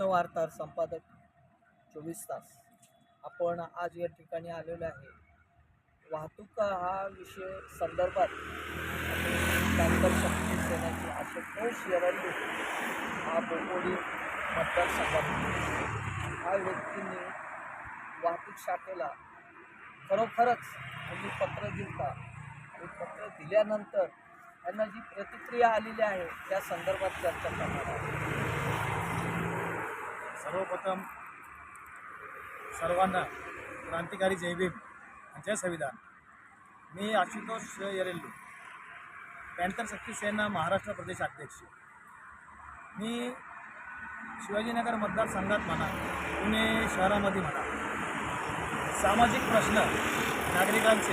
संपादक चोवीस तास. आपण आज या ठिकाणी आलेलो आहे. वाहतूक हा विषय संदर्भात शक्ती सेनेची आशुतोष येरंडू हा बोपोडी मतदारसंघात हा व्यक्तीने वाहतूक शाखेला खरोखरच त्यांनी पत्र दिलता. आणि पत्र दिल्यानंतर त्यांना जी प्रतिक्रिया आलेली आहे त्या संदर्भात चर्चा करणार आहे सर्वप्रथम सर्वांना क्रांतिकारी जयभीम जय संविधान. मी आशुतोष येरेल्लू पॅन्थर शक्ती सेना महाराष्ट्र प्रदेश अध्यक्ष. मी शिवाजीनगर मतदारसंघात म्हणा पुणे शहरामध्ये म्हणा सामाजिक प्रश्न नागरिकांचे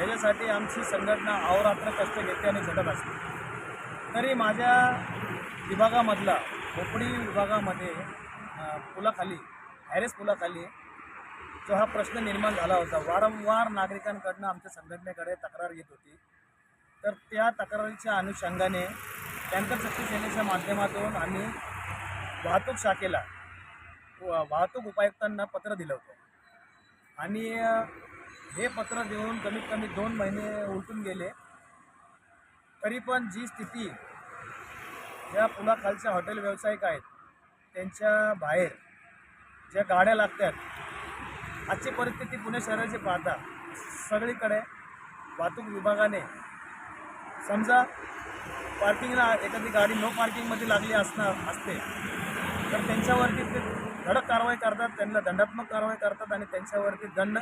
याच्यासाठी आमची संघटना अहोरात्र कष्ट घेते आणि झटत असते. तरी माझ्या विभागामधला खोपडी विभागामध्ये पुलाखाली हॅरेस पुलाखाली जो हा प्रश्न निर्माण झाला होता. वारंवार नागरिकांकडनं आमच्या संघटनेकडे तक्रार येत होती. तर त्या तक्रारीच्या अनुषंगाने टँकर शक्ती सेनेच्या माध्यमातून आम्ही वाहतूक शाखेला वाहतूक उपायुक्तांना पत्र दिलं होतं. आणि हे पत्र देऊन कमीत कमी दोन महिने उलटून गेले. तरी पण जी स्थिती या पुलाखालच्या हॉटेल व्यावसायिक आहेत त्यांच्या बाहेर ज्या गाड्या लागतात आजची परिस्थिती पुणे शहराची पाहता सगळीकडे वाहतूक विभागाने समजा पार्किंगला एखादी गाडी नो पार्किंगमध्ये लागली असणार असते तर त्यांच्यावरती ते धडक कारवाई करतात त्यांना दंडात्मक कारवाई करतात आणि त्यांच्यावरती दंड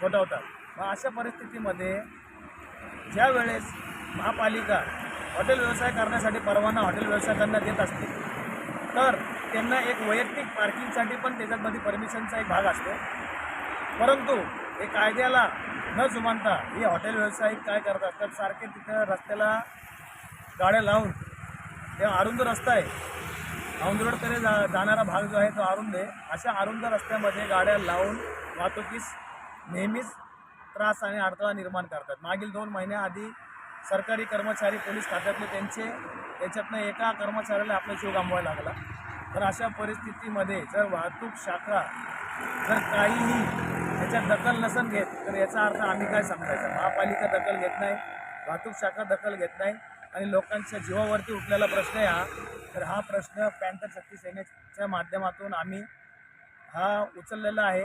ठोठावतात. मग अशा परिस्थितीमध्ये ज्या वेळेस महापालिका हॉटेल व्यवसाय करण्यासाठी परवाना हॉटेल व्यावसायिकांना देत असते तर त्यांना एक वैयक्तिक पार्किंगसाठी पण त्याच्यामध्ये परमिशनचा एक भाग असतो. परंतु हे कायद्याला न जुमानता हे हॉटेल व्यावसायिक काय करतात तर सारखे तिथं रस्त्याला गाड्या लावून हे अरुंद रस्ता आहे. औंध जा जाणारा भाग जो आहे तो अरुंद आहे. अशा अरुंद रस्त्यामध्ये गाड्या लावून वाहतुकीस नेहमीच त्रास आणि अडथळा निर्माण करतात. मागील दोन महिन्याआधी सरकारी कर्मचारी पोलीस खात्यातले त्यांचे त्याच्यातनं एका कर्मचाऱ्याला आपला जीव गमवायला लागला. तर अशा परिस्थितीमध्ये जर वाहतूक शाखा जर काहीही त्याच्यात दखल नसन घेत तर याचा अर्थ आम्ही काय समजायचं? महापालिका दखल घेत नाही वाहतूक शाखा दखल घेत नाही आणि लोकांच्या जीवावरती उठलेला प्रश्न आहे हा. तर हा प्रश्न पॅन्थर शक्ती सेनेच्या माध्यमातून आम्ही हा उचललेला आहे.